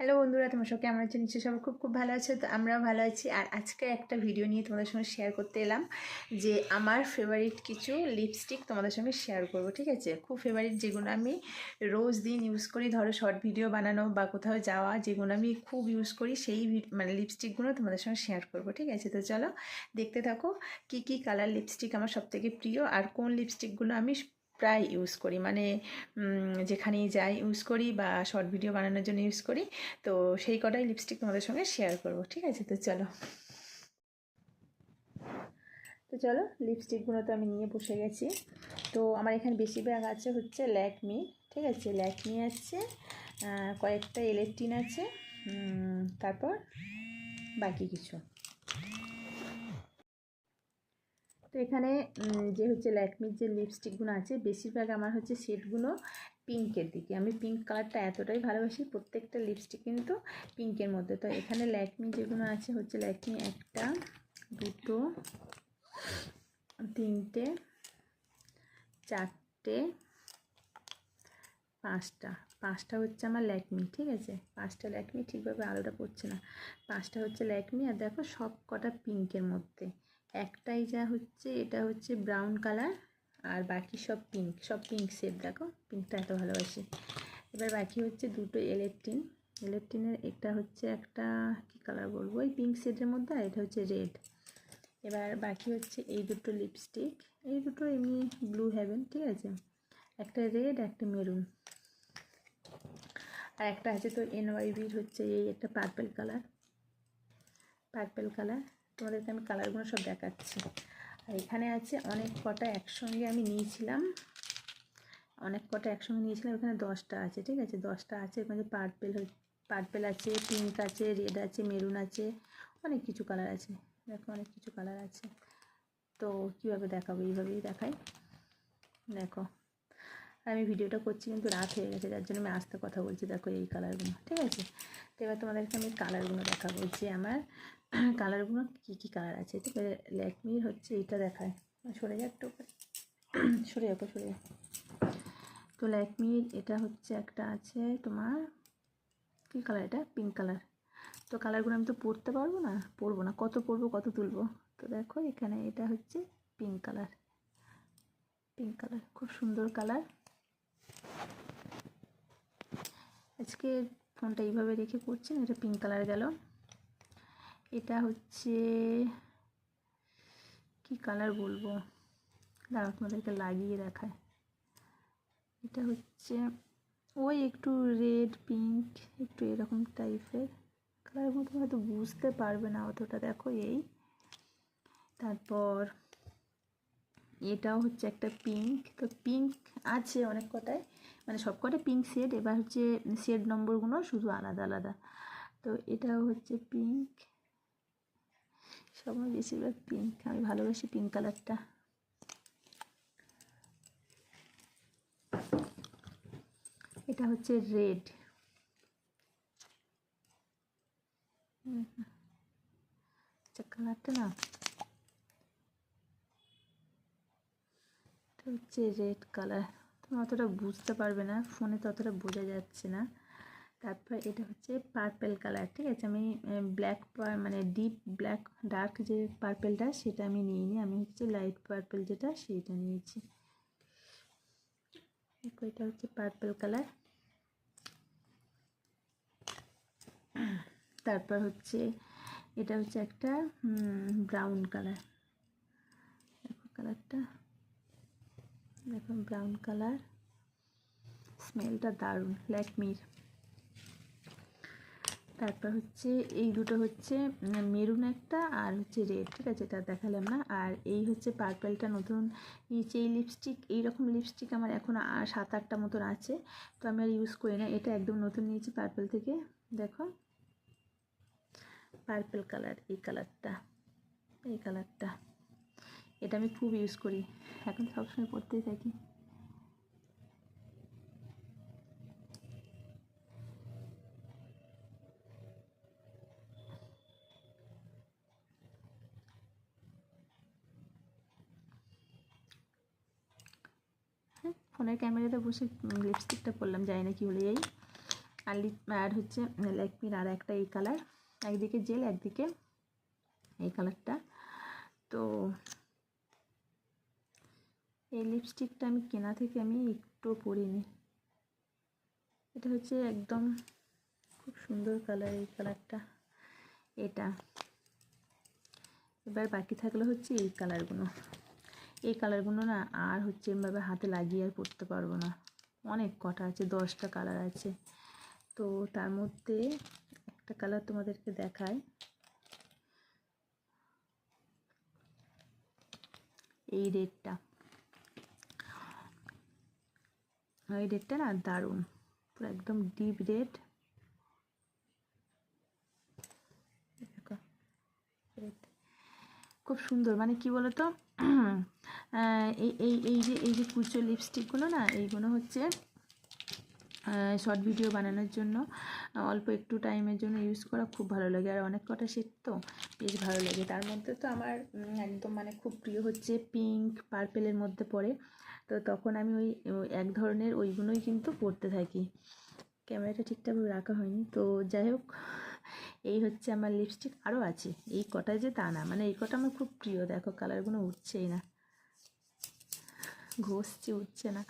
Hello বন্ধুরা, তোমার সব কেমন আছে? নিশ্চয়ই সবাই খুব খুব ভালো আছে। তো আমরাও ভালো আছি। আর আজকে একটা ভিডিও নিয়ে তোমাদের সঙ্গে শেয়ার করতে এলাম যে আমার ফেভারিট কিছু লিপস্টিক তোমাদের সঙ্গে শেয়ার করব, ঠিক আছে? খুব ফেভারিট যেগুলো আমি রোজ দিন ইউজ করি, ধরো শর্ট ভিডিও বানানো বা কোথাও যাওয়া, যেগুলো আমি খুব ইউজ করি, সেই মানে লিপস্টিকগুলো তোমাদের সঙ্গে শেয়ার করব, ঠিক আছে? তো চলো দেখতে থাকো কি কি কালার লিপস্টিক আমার সবথেকে প্রিয় আর কোন লিপস্টিকগুলো আমি প্রায় ইউজ করি। মানে যেখানেই যাই ইউজ করি বা শর্ট ভিডিও বানানোর জন্য ইউজ করি, তো সেই কটাই লিপস্টিক তোমাদের সঙ্গে শেয়ার করব, ঠিক আছে? তো চলো। তো চলো লিপস্টিকগুলো তো আমি নিয়ে বসে গেছি। তো আমার এখানে বেশিরভাগ আছে হচ্ছে ল্যাকমি ঠিক আছে? ল্যাকমি আছে কয়েকটা ইলেকট্রিন আছে তারপর বাকি কিছু। তো এখানে যে হচ্ছে ল্যাকমির যে লিপস্টিকগুলো আছে, বেশিরভাগ আমার হচ্ছে শেডগুলো পিঙ্কের দিকে। আমি পিঙ্ক কালারটা এতটাই ভালোবাসি, প্রত্যেকটা লিপস্টিক কিন্তু পিঙ্কের মধ্যে। তো এখানে ল্যাকমি যেগুলো আছে, হচ্ছে ল্যাকমি একটা, দুটো, তিনটে, চারটে, পাঁচটা। পাঁচটা হচ্ছে আমার ল্যাকমি, ঠিক আছে? পাঁচটা ল্যাকমি ঠিকভাবে আলোটা পড়ছে না। পাঁচটা হচ্ছে ল্যাকমি, আর দেখো সব কটা পিঙ্কের মধ্যে। একটাই যা হচ্ছে, এটা হচ্ছে ব্রাউন কালার আর বাকি সব পিঙ্ক সব পিঙ্ক শেড দেখো পিঙ্কটা এত ভালোবাসি। এবার বাকি হচ্ছে দুটো ইলেকট্রিন ইলেকট্রিনের এটা হচ্ছে একটা, কী কালার বলব? ওই পিঙ্ক শেডের মধ্যে আর এটা হচ্ছে রেড এবার বাকি হচ্ছে এই দুটো লিপস্টিক এই দুটো এমনি ব্লু হ্যাভেন ঠিক আছে? একটা রেড একটা মেরুন আর একটা আছে তো এনওয়াইবির হচ্ছে এই একটা পার্পেল কালার পার্পেল কালার তোমাদেরকে আমি কালারগুলো সব দেখাচ্ছি। আর এখানে আছে অনেক কটা একসঙ্গে আমি নিয়েছিলাম। অনেক কটা একসঙ্গে নিয়েছিলাম, এখানে দশটা আছে, ঠিক আছে? দশটা আছে, এখানে পার্পেল পার্পেল আছে, পিঙ্ক আছে, রেড আছে, মেরুন আছে, অনেক কিছু কালার আছে। দেখো অনেক কিছু কালার আছে। তো কীভাবে দেখাবো? এইভাবেই দেখাই। দেখো আর আমি ভিডিওটা করছি কিন্তু রাত হয়ে গেছে, যার জন্য আমি আস্তে কথা বলছি। দেখো এই কালারগুলো, ঠিক আছে? তো এবার তোমাদেরকে আমি কালারগুলো দেখাবো। যে আমার কালারগুলো কী কী কালার আছে? ঠিক আছে ল্যাকমির হচ্ছে এইটা দেখায়। সরে যা একটু সরে যাব সরে যাও। তো ল্যাকমির এটা হচ্ছে একটা আছে তোমার, কী কালার এটা? পিঙ্ক কালার তো কালারগুলো আমি তো পরতে পারব না? পরবো না। কত পরবো কত তুলবো? তো দেখো, এখানে এটা হচ্ছে পিঙ্ক কালার পিঙ্ক কালার খুব সুন্দর কালার আজকে ফোনটা এইভাবে রেখে করছি, না এটা পিঙ্ক কালার গেল। এটা হচ্ছে, কি কালার বলব? দাঁড়াও, তোমাদেরকে লাগিয়ে দেখায় এটা হচ্ছে, ওই একটু রেড পিঙ্ক একটু এরকম টাইপের কালার মতো হয়তো বুঝতে পারবে না অতটা। দেখো এই। তারপর, এটাও হচ্ছে একটা পিঙ্ক তো পিঙ্ক আছে অনেক কটায়। মানে সব কটায় পিঙ্ক শেড এবার হচ্ছে শেড নম্বরগুলো শুধু আলাদা আলাদা। তো এটাও হচ্ছে পিঙ্ক সবাই বেশিরভাগ পিঙ্ক আমি ভালোবাসি পিঙ্ক কালারটা এটা হচ্ছে রেড আচ্ছা কালারটা না। এটা হচ্ছে রেড কালার তুমি অতটা বুঝতে পারবে না ফোনে তো অতটা বোঝা যাচ্ছে না। তারপর এটা হচ্ছে পার্পেল কালার ঠিক আছে? আমি ব্ল্যাক মানে ডিপ ব্ল্যাক ডার্ক যে পার্পেলটা সেটা আমি নিইনি। আমি হচ্ছে লাইট পার্পেল যেটা সেইটা নিয়েছি। এটা হচ্ছে পার্পেল কালার তারপর হচ্ছে এটা হচ্ছে একটা ব্রাউন কালার দেখো কালারটা দেখো ব্রাউন কালার স্মেলটা দারুণ ল্যাকমির তারপর হচ্ছে, এই দুটো হচ্ছে মেরুন একটা আর হচ্ছে রেড, ঠিক আছে? এটা দেখালাম না। আর এই হচ্ছে পার্পেলটা নতুন নিচে এই লিপস্টিক এইরকম লিপস্টিক আমার এখন সাত আটটা মতন আছে। তো আমি আর ইউজ করি না। এটা একদম নতুন নিয়েছি পার্পেল থেকে। দেখো। পার্পেল কালার, এই কালারটা এই কালারটা। এটা আমি খুব ইউজ করি। এখন সবসময় পরতেই থাকি হ্যাঁ ফোনের ক্যামেরাতে বসে লিপস্টিকটা পরলাম, জানি না কি হলো, এই। আর লিপ আর হচ্ছে ল্যাকমির আর একটা এই কালার একদিকে জেল একদিকে এই কালারটা তো এই লিপস্টিকটা আমি কেনা থেকে আমি একটু পরিনি। এটা হচ্ছে একদম খুব সুন্দর কালার এই কালারটা এটা। এবার বাকি থাকলে হচ্ছে এই কালারগুলো এই কালারগুলো না আর হচ্ছে এমভাবে হাতে লাগিয়ে আর পরতে পারব না। অনেক কটা আছে, দশটা কালার আছে। তো তার মধ্যে একটা কালার তোমাদেরকে দেখায় এই রেডটা। এই রেডটা না দারুণ। পুরো একদম ডিপ রেড। খুব সুন্দর। মানে কি বলতো? এই এই এই যে এই যে কুচো লিপস্টিকগুলো না, এইগুলো হচ্ছে শর্ট ভিডিও বানানোর জন্য অল্প একটু টাইমের জন্য ইউজ করা খুব ভালো লাগে। আর অনেক কটা সেট তো বেশ ভালো লাগে। তার মধ্যে তো আমার একদম মানে খুব প্রিয় হচ্ছে পিঙ্ক পার্পেলের মধ্যে পড়ে। তো তখন আমি ওই এক ধরনের ওইগুলোই কিন্তু পড়তে থাকি। ক্যামেরাটা ঠিকঠাকভাবে রাখা হয়নি। তো যাই হোক, এই হচ্ছে আমার লিপস্টিক আরও আছে। এই কটা যে তা না মানে এই কটা আমার খুব প্রিয়। দেখো কালারগুলো উঠছেই না। ঘষছে, উঠছে না।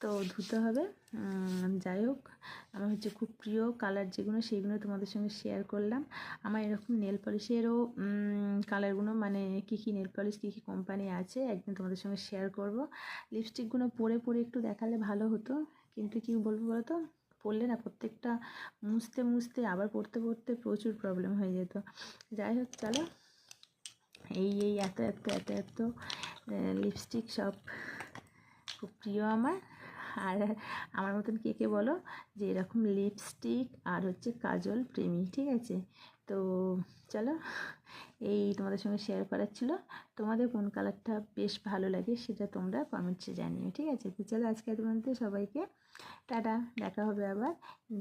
তো ধুতে হবে। যাই হোক, আমার হচ্ছে খুব প্রিয় কালার যেগুলো, সেইগুলো তোমাদের সঙ্গে শেয়ার করলাম। আমার এরকম নেল পলিশেরও কালারগুলো মানে কী কী নেল পলিশ কী কী কোম্পানি আছে, একদিন তোমাদের সঙ্গে শেয়ার করব। লিপস্টিকগুলো পরে পরে একটু দেখালে ভালো হতো। কিন্তু কী বলব বলো তো পড়লে না প্রত্যেকটা মুছতে মুছতে, আবার পড়তে পড়তে প্রচুর প্রবলেম হয়ে যেত। যাই হোক, চলো। এই এই, এত এত এত এত লিপস্টিক সব খুব প্রিয় আমার। আর আমার মতন কে কে বলো যে এরকম লিপস্টিক আর হচ্ছে কাজল প্রেমী, ঠিক আছে? তো চলো, এই তোমাদের সঙ্গে শেয়ার করার ছিল। তোমাদের কোন কালারটা বেশ ভালো লাগে সেটা তোমরা কমেন্টসে জানিও, ঠিক আছে? তো চলো আজকে তোমাদের সবাইকে টাটা, দেখা হবে আবার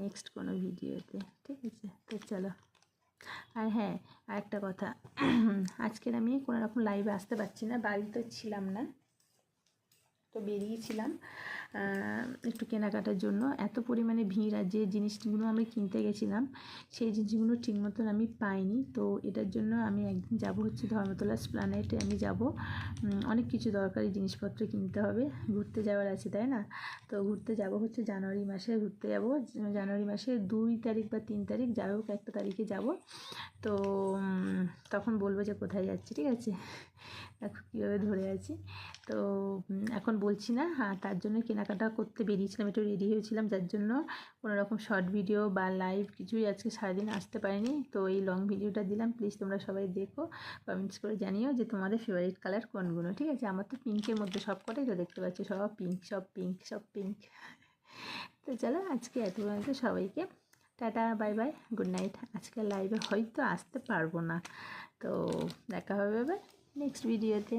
নেক্সট কোনো ভিডিওতে ঠিক আছে? তো চলো। আর হ্যাঁ আরেকটা কথা, আজকের আমি কোনো রকম লাইভে আসতে পারছি না, বাড়িতে ছিলাম না। তো বেরিয়েছিলাম একটু কেনাকাটার জন্য। এত পরিমাণে ভিড় আর যে জিনিসগুলো আমি কিনতে গেছিলাম, সেই জিনিসগুলো ঠিক মতন আমি পাইনি। তো এটার জন্য আমি একদিন যাব হচ্ছে ধর্মতলা স্প্লানেটে আমি যাব। অনেক কিছু দরকারি জিনিসপত্র কিনতে হবে। ঘুরতে যাওয়ার আছে, তাই না? তো ঘুরতে যাব হচ্ছে জানুয়ারি মাসে, ঘুরতে যাব। জানুয়ারি মাসে দুই তারিখ বা তিন তারিখ, যাই হোক একটা তারিখে যাব। তো তখন বলব যে কোথায় যাচ্ছি, ঠিক আছে? দেখো কীভাবে ধরে আছি। তো এখন বলছি না হ্যাঁ তার জন্য কেনাকাটা করতে বেরিয়েছিলাম, একটু রেডি হয়েছিলাম, যার জন্য কোনো রকম শর্ট ভিডিও বা লাইভ কিছুই আজকে সারাদিন আসতে পারিনি। তো এই লং ভিডিওটা দিলাম প্লিজ তোমরা সবাই দেখো কমেন্টস করে জানিও যে তোমাদের ফেভারিট কালার কোনগুলো, ঠিক আছে? আমার তো পিঙ্কের মধ্যে সব কটাই তো দেখতে পাচ্ছি, সব পিঙ্ক সব পিঙ্ক সব পিঙ্ক তো চলো, আজকে এত পর্যন্ত সবাইকে tata bye bye good night আজকে লাইভে হয়তো আসতে পারব না। তো, দেখা হবে এবার নেক্সট ভিডিওতে